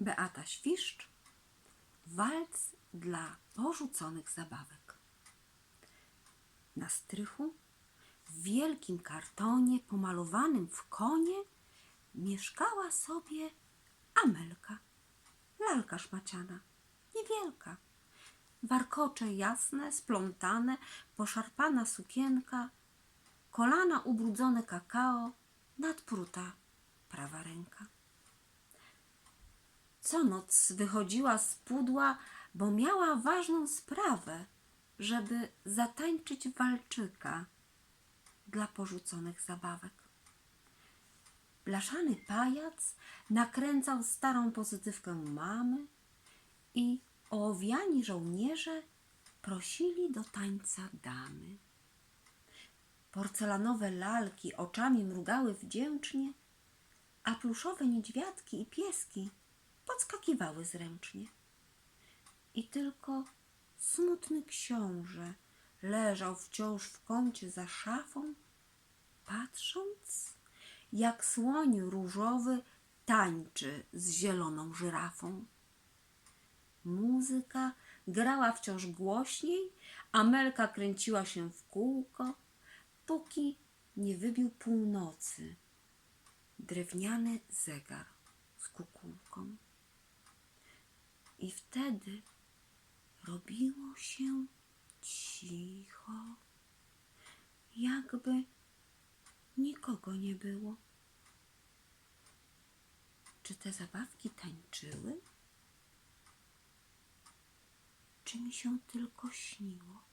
Beata Świszcz Walc dla porzuconych zabawek. Na strychu w wielkim kartonie pomalowanym w konie mieszkała sobie Amelka, lalka szmaciana, niewielka. Warkocze jasne, splątane, poszarpana sukienka, kolana ubrudzone kakao, nadpruta prawa ręka. Co noc wychodziła z pudła, bo miała ważną sprawę, żeby zatańczyć walczyka dla porzuconych zabawek. Blaszany pajac nakręcał starą pozytywkę mamy i ołowiani żołnierze prosili do tańca damy. Porcelanowe lalki oczami mrugały wdzięcznie, a pluszowe niedźwiadki i pieski podskakiwały zręcznie. I tylko smutny książę leżał wciąż w kącie za szafą, patrząc, jak słoń różowy tańczy z zieloną żyrafą. Muzyka grała wciąż głośniej, Amelka kręciła się w kółko, póki nie wybił północy drewniany zegar z kukułką. I wtedy robiło się cicho, jakby nikogo nie było. Czy te zabawki tańczyły? Czy mi się tylko śniło?